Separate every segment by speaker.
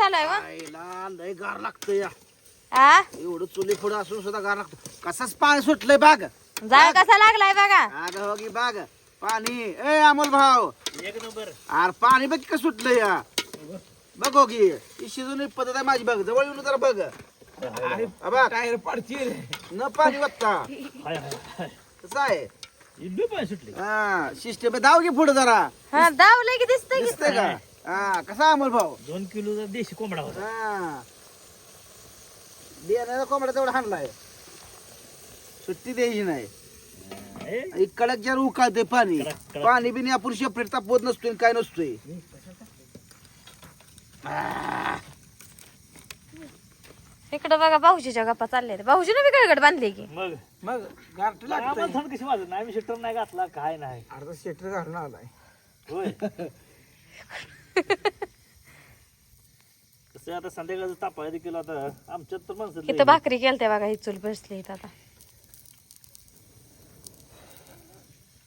Speaker 1: चालू आहे व
Speaker 2: आईला लय गार लागतं या.
Speaker 1: हा
Speaker 2: एवढं चुली पुढं असून सुद्धा गार लागतं कसाच पाणी सुटलंय बाग?
Speaker 1: जाळ कसा लागलाय बघा.
Speaker 2: अगं हो की बाग. पाणी. ए अमोल भाऊ.
Speaker 3: एक नंबर.
Speaker 2: अरे पाणी बघ कसं सुटलं या. बघ हो की. ही शिजून पद्धत आहे माझी बघ. जवळ येऊन जरा बघ. हा बघ
Speaker 4: टायर पडतील.
Speaker 2: न पाणी बघता
Speaker 3: हाय हाय हाय.
Speaker 2: कसं आहे?
Speaker 3: पाय सुटली.
Speaker 2: हा सिस्टम धाव की पुढे जरा.
Speaker 1: हा दावलंय की दिसतंय की
Speaker 2: दिसतंय का? हा कसा अमोल भाऊ?
Speaker 3: दोन किलोचा देशी कोंबडा होता.
Speaker 2: हा. बियाण्याचा कोंबडा तेवढा हाणलाय. सुट्टी द्यायची नाही.
Speaker 3: ए,
Speaker 2: आणि कडक जर उकाळते पाणी.
Speaker 3: कडक, कडक.
Speaker 2: पाणी बिनी आपण सेपरेट तापवत नसतोय आणि काय नसतोय.
Speaker 1: इकडं बघा भाऊजीच्या गप्पा चालल्या भाऊजीने बी गडगड बांधली की?
Speaker 3: मग
Speaker 4: मग गारठ
Speaker 3: आम्हाला
Speaker 4: लागतंय.
Speaker 3: थंड कशी वाजत नाही आम्ही शटर नाही घातला काय नाही.
Speaker 4: अर्धा शेटर घालून आलाय.
Speaker 3: होय. कसं आता संध्याकाळचं आता आमच्यात तर माणसं लई.
Speaker 1: इथं भाकरी केलते बघा ही चूल बसली इथं आता.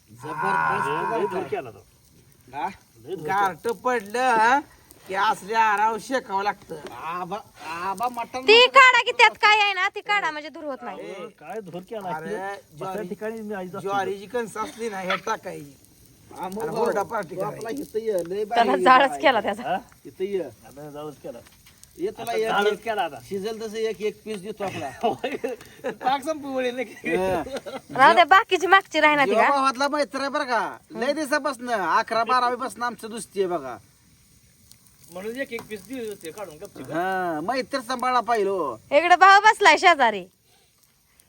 Speaker 3: लई धूर केला तो. लई धूर
Speaker 4: गारठ पडलं की असल्या आराव शेकावं लागतं.
Speaker 2: आबा आबा मटण
Speaker 1: ती काढा की त्यात काय आहे ना ती काढा म्हणजे दूर होत नाही.
Speaker 3: काय धूर केला
Speaker 4: अरे,
Speaker 3: बसल्या
Speaker 4: ज्वारी-
Speaker 3: ठिकाणी मी आईच असतो.
Speaker 4: ज्वारीची कणस असली ना हे टाकायची. पार्टी
Speaker 2: आपला. इथं ये लय
Speaker 1: त्याला जाळच केला त्याचा.
Speaker 3: हा?
Speaker 2: इथं ये.
Speaker 3: आता जाऊच केला.
Speaker 2: ये तुला
Speaker 3: आता
Speaker 2: एक-
Speaker 3: केला आता.
Speaker 2: शिजल तसं एक एक पीस देतो आपला.
Speaker 3: पाक संपू
Speaker 2: हा.
Speaker 1: राहू बाकीची मागची राहणार ती का?
Speaker 2: भावातला मैत्र आहे बरं का लय दिवसापासून अकरा बारावी पासून आमचं दुसती आहे बघा.
Speaker 3: म्हणून एक एक पीस दिले ते काढून गपची
Speaker 2: हा मैत्र सांभाळा पाहिजे हो.
Speaker 1: इकडे भाऊ बसलाय शेजारी.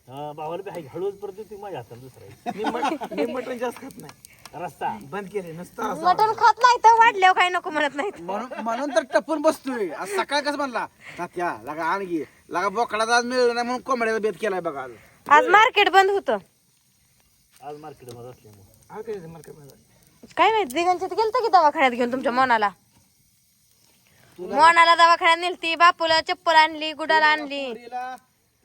Speaker 3: हा भावाला बी हाय हळूच परत ती माझ्या हातात दुसरा
Speaker 4: मी मट- मी मटण जास्त खात नाही.
Speaker 3: रस्ता.
Speaker 4: बंद केले नुसतं असं.
Speaker 1: मटण खात नाही तर वाढल्यावर काय नको म्हणत नाहीत.
Speaker 2: म्हणून म्हणून तर टपून बसतोय. आज सकाळी कसं म्हणला तात्या लगा आणखी लगा बोकडाचा आज मिळलं नाही म्हणून कोंबड्याचा बेत केलाय बघा आज.
Speaker 1: आज मार्केट बंद होतं.
Speaker 3: आज मार्केटमध्ये असल्यामुळे.
Speaker 4: हा काय मार्केटमध्ये
Speaker 1: काय माहिती गेलतं की दवाखान्यात घेऊन तुमच्या मोनाला? मोनाला दवाखान्यात नेलती बापूला चप्पल आणली गुडाला आणली.
Speaker 2: पोरीला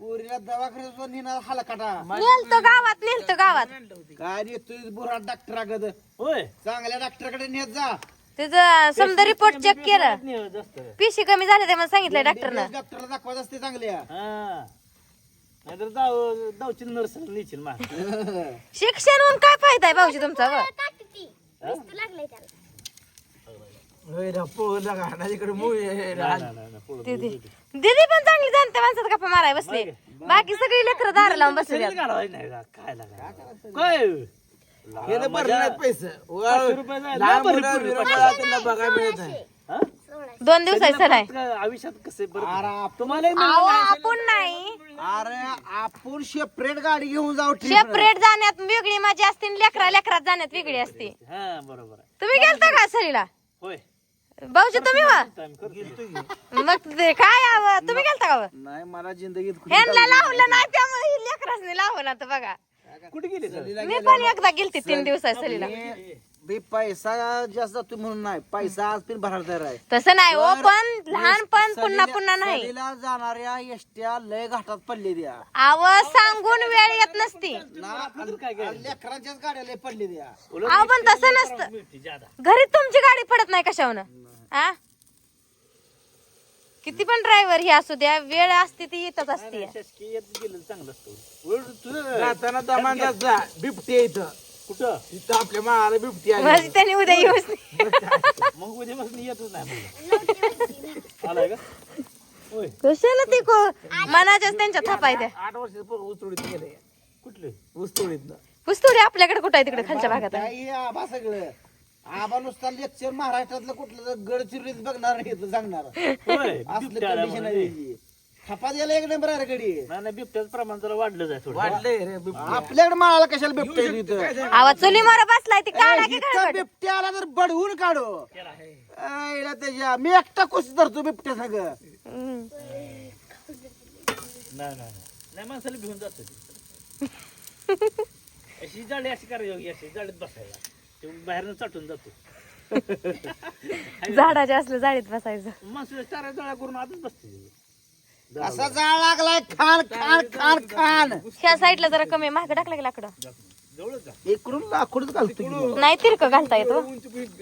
Speaker 2: पोरीला दवाखान्यात नेणार हलकाटा.
Speaker 1: नेलतं गावात नेलतं गावात.
Speaker 2: काय नेतोय बुरा डॉक्टराकडे
Speaker 3: होय.
Speaker 2: चांगल्या डॉक्टराकडे नेत जा.
Speaker 1: तिचं समजा रिपोर्ट चेक केलं. पिशी कमी झाले ते मला सांगितलंय डॉक्टरनं
Speaker 2: डॉक्टरला दाखवत असते चांगल्या.
Speaker 3: हा. नाहीतर दाव दावची नर्स नेशील मा
Speaker 1: शिक्षण काय फायदा आहे भाऊजी तुमचा व?
Speaker 4: होय रा, पोहला घाणा इकडे मुळी आहे रा.
Speaker 1: दीदी. दीदी पण चांगली जाणते माणसात गप्पा माराय बसले. बाकी सगळी लेकरं दार लावून बसले? दोन दिवसाची सण आहे
Speaker 3: आयुष्यात कसे
Speaker 1: आपण नाही.
Speaker 2: अरे आपण सेपरेट गाडी घेऊन जाऊ.
Speaker 1: सेपरेट जाण्यात वेगळी मजा असते आणि लेकरा लेकरात जाण्यात वेगळी असते.
Speaker 3: हा बरोबर आहे.
Speaker 1: तुम्ही गेलता का सरीला?
Speaker 3: होय.
Speaker 1: भाऊजी तुम्ही वा? मग ते काय यावं तुम्ही गेलता का व?
Speaker 2: नाही मला जिंदगीत कुठे
Speaker 1: ह्यांना लावलं नाही. त्यामुळे ही लेकरासनी लावलं ना बघा.
Speaker 3: कुठे गेले
Speaker 1: मी पण एकदा गेलते तीन दिवसात सरीला
Speaker 2: मी- मी पैसा जास्त जातो म्हणून नाही. पैसा आज पण भरायला तयार आहे.
Speaker 1: तसं नाही हो पण लहानपण पुन्हा
Speaker 2: सलीला-
Speaker 1: पुन्हा नाही.
Speaker 2: सलीला जाणाऱ्या एसट्या लय घाटात पडले द्या
Speaker 1: आव सांगून वेळ येत नसती.
Speaker 2: लेकरांच्याच गाड्या लय पडले द्या
Speaker 1: पण तसं नसतं. घरी तुमची गाडी पडत नाही कशावनं? आ? किती पण ड्रायव्हर हे असू द्या वेळ असते ती येतच असते.
Speaker 3: शासकीय चांगलं असतं.
Speaker 4: जाताना जा. बिबटी इथं.
Speaker 3: कुठं?
Speaker 4: इथं आपल्या माळाला बिबटी आली.
Speaker 1: माझी त्यांनी उद्या येऊच नाही.
Speaker 3: मग उद्यापासून येतच नाही म्हणलं. आलाय का? होय.
Speaker 1: कशाला ती को मनाच्याच त्यांच्या थापाय द्या
Speaker 4: आठ वर्ष उचडीत गेले.
Speaker 3: कुठले?
Speaker 4: उचडीत
Speaker 1: पुस्तुडी आपल्याकडे कुठं आहे तिकडे खालच्या भागात? आहे.
Speaker 2: काही आबा सगळं. आबा नुसता लेक्चर महाराष्ट्रातलं कुठलं गडचिरोलीत बघणार नाही इथलं सांगणार.
Speaker 3: होय.
Speaker 2: असलं
Speaker 3: बिबट्या
Speaker 2: कंडिशन
Speaker 3: म्हणून.
Speaker 2: आहे त्याची. खपा द्यायला एक नंबर आहे रे गडी.
Speaker 3: नाही नाही बिबट्याचं प्रमाण जरा वाढलं जाय थोडं.
Speaker 4: वाढलंय रे बिबटी
Speaker 2: आपल्याकडे माळाला कशाला बिबट्या इथं
Speaker 1: आवाज चुली मोर बसलाय ती काढा की
Speaker 2: इथं. बिबट्या आला तर बडवून काढू. त्याच्या मी एकटा कुस्ती धरतो बिबट्या सगळं
Speaker 1: हम्म.
Speaker 3: नाही नाही नाही. नाही माणसाला घेऊन जातो अशी जाळी अशी करायची अशी जाळीत बसायला. ते बाहेरनं चाटून जातो.
Speaker 1: झाडाच्या असलं जाळीत बसायचं.
Speaker 3: माणसं चारा जाळ्या करून आतच बसते.
Speaker 2: असा जाळ लागलाय खान खान खान खान
Speaker 1: ह्या साईडला जरा कमी माग टाकलं की लाकडं?
Speaker 2: इकडून लाकूडच घालतो की.
Speaker 1: नाही तिरक घालता येतो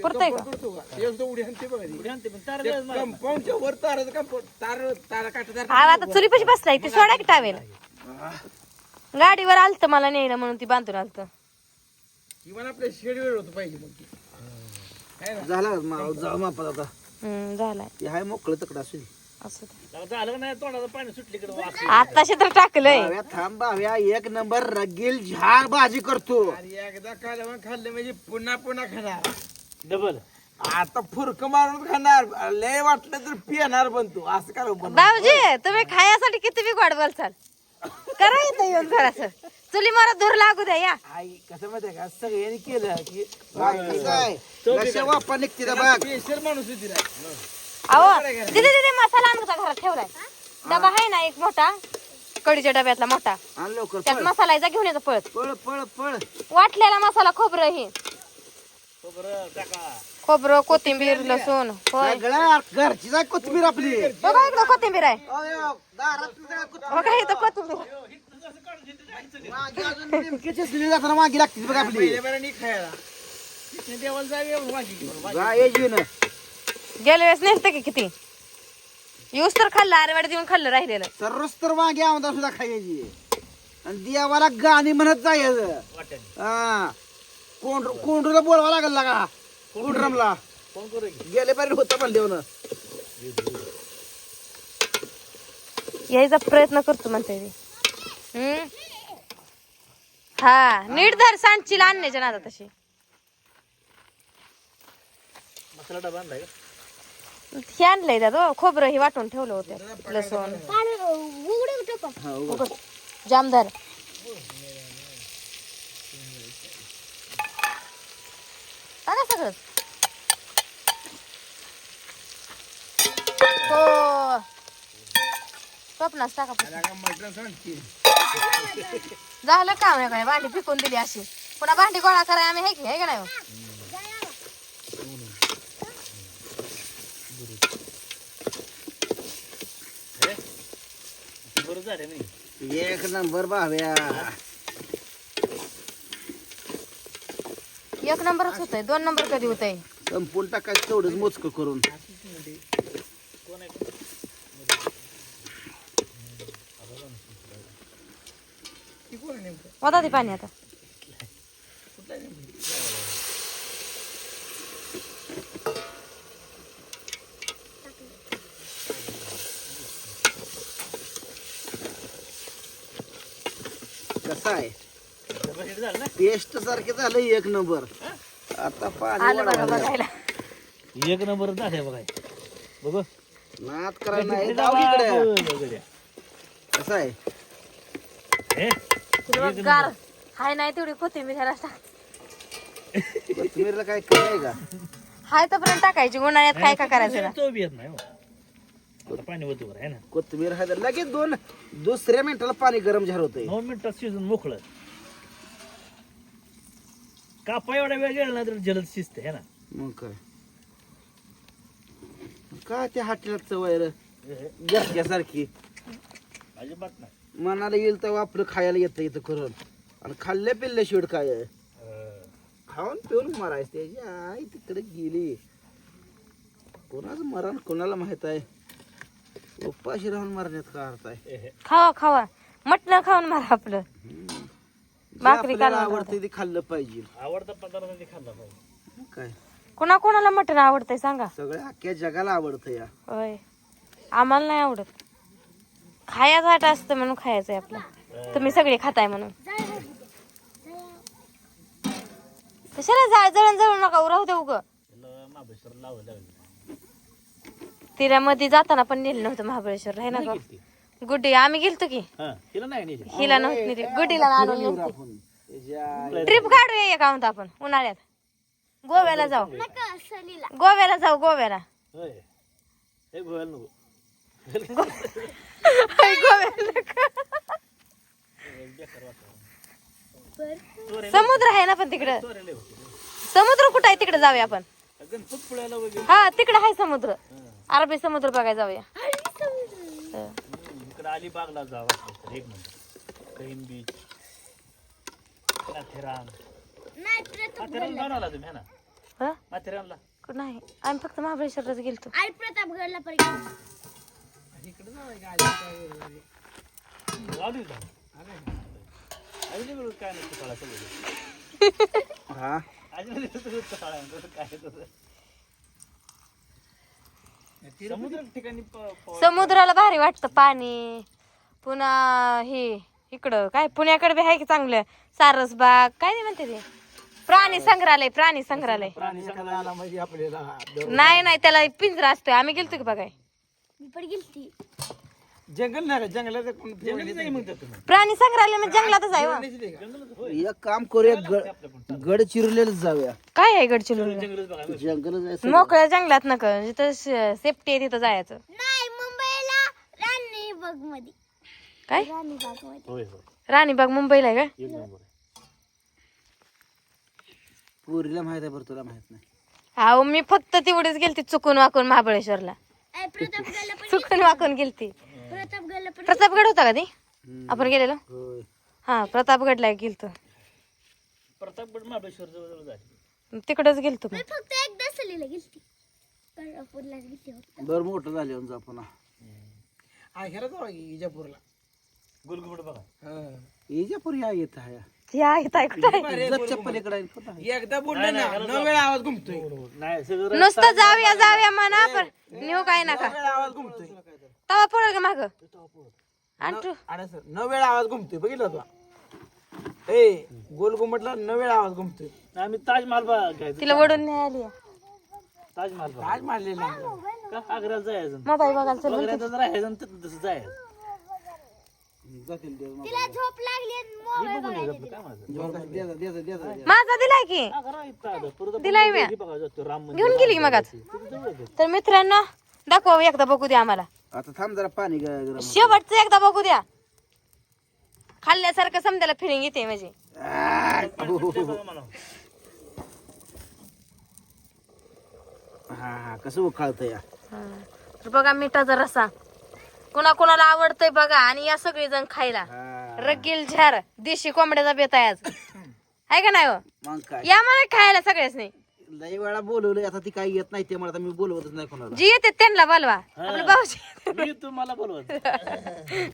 Speaker 1: पुरतंय का?
Speaker 4: करतो का. कंपाऊंडच्या वर ताराचं कंपाऊंड तार तारा काटा
Speaker 1: हा आता चुलीपाशी बसलाय ती सोडा की टावेल? गाडीवर आलत मला न्यायला म्हणून ती बांधून आलत.
Speaker 4: किमान आपल्या शेडवर होतं पाहिजे मग ती.
Speaker 2: झाला? मा- जाऊ मापात आता.
Speaker 1: झालाय.
Speaker 2: हे हाय मोकळं तकडा असेल
Speaker 3: झालं का नाही? तोंडाचं पाणी सुटलीकडे वास
Speaker 1: आताशे तर टाकलंय.
Speaker 2: भाव्या थांब भाव्या एक नंबर रगेल झाड भाजी करतो.
Speaker 4: एकदा मग खाल्लं म्हणजे पुन्हा पुन्हा खाणार.
Speaker 3: डबल
Speaker 4: आता फुरक मारून खाणार. लय वाटलं तर पिणार पण तू. असं काय पण
Speaker 1: भाऊजी तुम्ही खायासाठी किती बी गोड बोलचाल करा इथं येऊन जरासं. चुली मला धूर लागू द्या या.
Speaker 4: आई कसं माहितीये का? सगळ्यांनी केलं की
Speaker 2: बाकी काय? लक्ष वापा निघते ना बघ
Speaker 4: स्पेशल माणूस होती.
Speaker 1: अहो दिदी दिदी मसाला आणता घरात ठेवलाय डबा आहे ना एक मोठा कडीच्या डब्यातला मोठा.
Speaker 2: आण लवकर
Speaker 1: त्यात
Speaker 2: पळ.
Speaker 1: मसाला जा घेऊन यायचा पळत
Speaker 2: पळ. पळ पळ
Speaker 1: वाटलेला मसाला खोबरं हे.
Speaker 3: टाका.
Speaker 1: खोबरं कोथिंबीर लसूण होय.
Speaker 2: सगळ्या घरची जाय कोथमीर आपली.
Speaker 1: बघा इकडं कोथिंबीर आहे.
Speaker 2: अयो, दारातली कोथिंबीर.
Speaker 1: बघा इथं कोथिंबीर.
Speaker 2: मागे अजून नेमकी चिचलेली जाताना मागे लागते बघ आपली.
Speaker 4: बरं खायला. देवाला
Speaker 2: जा
Speaker 1: गेल्या वेळेस नेलतं की किती? यूस तर खाल्लं आरेवाडी देऊन खाल्लं राहिलेलं.
Speaker 2: सर्वच तर मागे आमदार सुद्धा खायची. आणि देवाला गाणी म्हणत जायचं.
Speaker 3: वाट्याने
Speaker 2: हा. कोंड कोंडूला बोलवा लागल कोंडरमला
Speaker 3: करू की?
Speaker 2: गेले पाहिजे होतं म्हणले ना
Speaker 1: यायचा प्रयत्न करतो म्हणते. हम्म? हा. नीट धर सांडचीला आणण्याच्या नादा तशी
Speaker 3: मसाला डबा आणलाय का?
Speaker 1: हे आणलंय त्यात खोबरं हे वाटून ठेवलं होतं. लसूण.
Speaker 2: उघड.
Speaker 1: जामदार टाका सगळं? हो. स्वप्नास टाका झालं काम आहे काय भांडी पिकून दिली अशी. पुन्हा भांडी गोळा कराय आम्ही हे की हे का नाही?
Speaker 3: झालं नाही.
Speaker 2: एक नंबर भाव्या.
Speaker 1: एक नंबरच होतंय दोन नंबर कधी होतंय?
Speaker 2: संपून टाकायचं तेवढंच मोजकं करून.
Speaker 3: आहे
Speaker 4: आहे
Speaker 1: होता ती पाणी आता.
Speaker 2: कसं आहे? पेस्ट सारखे झालं एक नंबर. आता पाणी
Speaker 1: आलं बघा
Speaker 2: वाढवायला.
Speaker 1: बघायला.
Speaker 3: एक नंबर झाले बघा बघू.
Speaker 2: नाद करायला नाही इकडे कसं आहे?
Speaker 3: हे?
Speaker 1: तुला बघ गार. हाय नाही तेवढी कोथिंबीर ह्याला टाक
Speaker 2: कोथिंबीरला काय कमी आहे का?
Speaker 1: हाय तोपर्यंत टाकायची उन्हाळ्यात काय का करायचं ना
Speaker 3: तो बी येत नाही हो. आता पाणी वरती वर आहे ना.
Speaker 2: कोथिंबीर आहे तर लगेच दोन दुसऱ्या मिनिटाला पाणी गरम झालं होतंय.
Speaker 3: नऊ मिनिटात शिजून मोकळं. कापा एवढा वेळ गेला ना तर जलद शिजते है ना?
Speaker 2: मग काय? काय त्या हाटीला चवायला घरच्यासारखी
Speaker 3: अजिबात नाही.
Speaker 2: मनाला येईल तेव्हा आपलं खायला येतं इथं करून. आणि खाल्ल्या पिल्ल्या शेड काय आहे? खाऊन पिऊन मरायचं त्याची आई तिकडे गेली. कोणाचं मरण कोणाला माहीत आहे? उपाशी राहून मरण्यात का अर्थ आहे?
Speaker 3: हे,
Speaker 1: खावा खावा. मटण खाऊन मारा आपलं.
Speaker 2: जे
Speaker 1: भाकरी
Speaker 2: आवडतं ते खाल्लं पाहिजे.
Speaker 3: आवडता पदार्थ ते खाल्ला पाहिजे.
Speaker 2: काय?
Speaker 1: कोणा कोणाला मटण आवडतंय सांगा.
Speaker 2: सगळ्या अख्ख्या जगाला आवडतं या.
Speaker 1: होय. आम्हाला नाही आवडत. खायचं आट असतं म्हणून खायचंय आपलं. तुम्ही सगळे खाताय म्हणून. कशाला जाळ जळण जळू नका. राहू दे उग
Speaker 3: त्याला महाबळेश्वर लावायला लागले
Speaker 1: तिला मध्ये जाताना पण नेलं नव्हतं महाबळेश्वर आहे ना गं? गुड्डी आम्ही गेलतो की.
Speaker 3: हा तिला नाही नेली.
Speaker 1: हिला नव्हती नेली. गुड्डीला आणून ट्रिप काढूया एक आहोत आपण उन्हाळ्यात. गोव्याला जाऊ. गोव्याला जाऊ गोव्याला.
Speaker 3: होय. हे गोव्याला नको.
Speaker 1: गोव्याला नका. समुद्र आहे ना पण तिकडं. समुद्र कुठं आहे? तिकडे जाऊया आपण.
Speaker 3: वगैरे.
Speaker 1: हा तिकडे आहे समुद्र. अरबी समुद्र बघायला जाऊया. हं.
Speaker 3: इकडे अलिबागला जावं एक कहीम बीच माथेरान.
Speaker 5: नाही प्रताप
Speaker 3: माथेरान जाऊन आला तुम्ही है ना?
Speaker 1: हं?
Speaker 3: माथेरानला.
Speaker 1: नाही आम्ही फक्त महाबळेश्वरलाच गेलतो.
Speaker 5: आणि प्रतापगडला पण गेलो.
Speaker 3: जाऊ दे जाऊ. आईने बोलत काय नसतं काळा सगळं.
Speaker 2: हा.
Speaker 3: काय तसं. समुद्र ठिकाणी
Speaker 1: समुद्राला भारी वाटतं पाणी. पुन्हा हे इकडं काय पुण्याकडे बी आहे की चांगलं? सारसबाग काय ते म्हणते ते? प्राणी संग्रहालय प्राणी संग्रहालय.
Speaker 4: प्राणी म्हणजे आपल्याला
Speaker 1: नाही नाही त्याला पिंजरा असतोय. आम्ही गेलतो की बघाय.
Speaker 5: मी पण गेलती.
Speaker 4: जंगल नाही जंगलात कोण
Speaker 1: प्राणी संग्रहालय म्हणजे जंगलातच आहे हो.
Speaker 2: एक काम करूया गड चिरलेलंच जाऊया.
Speaker 1: काय आहे गडचिरोली
Speaker 3: जंगलच बघा
Speaker 2: जंगल जायचं
Speaker 1: मोकळ्या जंगलात नका जिथं सेफ्टी आहे तिथं जायचं.
Speaker 5: नाही मुंबईला राणीबागमध्ये.
Speaker 1: काय?
Speaker 5: राणीबागमध्ये.
Speaker 3: होय होय.
Speaker 1: राणीबाग मुंबईला आहे का.
Speaker 2: पोरीला माहीत आहे बरं तुला माहीत नाही.
Speaker 1: अहो मी फक्त तेवढीच गेलती चुकून वाकून महाबळेश्वरला.
Speaker 5: ए, प्रतापगडला पण
Speaker 1: चुकून वाकून गेलती. प्रतापगड होता का ती? आपण गेलेलो? हा प्रतापगडला गेलतो.
Speaker 3: प्रतापगड महाबळेश्वर जवळ जायचं
Speaker 1: तिकडच गेलतो
Speaker 5: मी. फक्त एकदा सलीला गेलती. पंढरपूरला गेलती होती
Speaker 2: बरं मोठं झाले
Speaker 4: हा ह्याला जाऊ की इजापूरला.
Speaker 3: गुलगुमट बघा.
Speaker 4: हा.
Speaker 2: इजापूर या येत आहे.
Speaker 1: ती आहे. ताई कुठं आहे?
Speaker 2: इज्जतच्या पलीकडे आहे, कुठं आहे?
Speaker 4: एकदा बोललं ना नऊ वेळा आवाज घुमतोय.
Speaker 3: नाही सगळं
Speaker 1: नुसतं जाऊया जाऊया म्हणा पण नेऊ काय नका.
Speaker 4: वेळा आवाज घुमतोय.
Speaker 1: तवा पडेल का माग? आणि
Speaker 4: आणि सर वेळा आवाज घुमतोय बघितलं तुला ए गोल घुमटला वेळा आवाज घुमतोय.
Speaker 3: आम्ही ताजमहाल बघायचं
Speaker 1: तिला वडून नाही आली
Speaker 3: ताजमहाल
Speaker 4: आज मारलेला आहे.
Speaker 3: का आग्र्याला जायचं?
Speaker 1: मोबाईल बघायला चल
Speaker 3: आग्र्यात जर राहायचं आणि तिथं तसं जायचं.
Speaker 2: जातील देव मग.
Speaker 5: तिला झोप लागली आणि मोबाईल
Speaker 3: बघून ये आपलं काय माझं?
Speaker 2: जेवण कसं द्यायचं, द्यायचं, द्यायचं.
Speaker 1: माझा दिलाय की?
Speaker 3: आग्रा इथं आलं. परत आपण
Speaker 1: दिलाय मी
Speaker 3: हे बघायला जातो राम मंदिर.
Speaker 1: घेऊन गेली की मगाच
Speaker 3: तिथं जवळ आहे.
Speaker 1: तर मित्रांनो दाखवा एकदा बघू द्या आम्हाला.
Speaker 2: आता थांब जरा पाणी ग- गरम
Speaker 1: शेवटचं एकदा बघू द्या. खाल्ल्यासारखं समजायला फिलिंग येते म्हणजे
Speaker 3: मला.
Speaker 2: हा हा कसं उखाळत या.
Speaker 1: हा. तर बघा मिठाचा रसा. कुणा कुणाला आवडतंय बघा आणि या सगळी जण खायला.
Speaker 2: हा,
Speaker 1: रगील झार देशी कोंबड्याचा बेत आहे आज. आहे का नाही हो?
Speaker 2: मग काय?
Speaker 1: या मला खायला सगळ्याच नाही
Speaker 2: लई वेळा बोलवलं आता ती काही येत नाही ते मला आता मी बोलवतच नाही कोणाला.
Speaker 1: जी येते त्यांना बोलवा. आपलं भाऊजी
Speaker 3: मी तुम्हाला बोलवत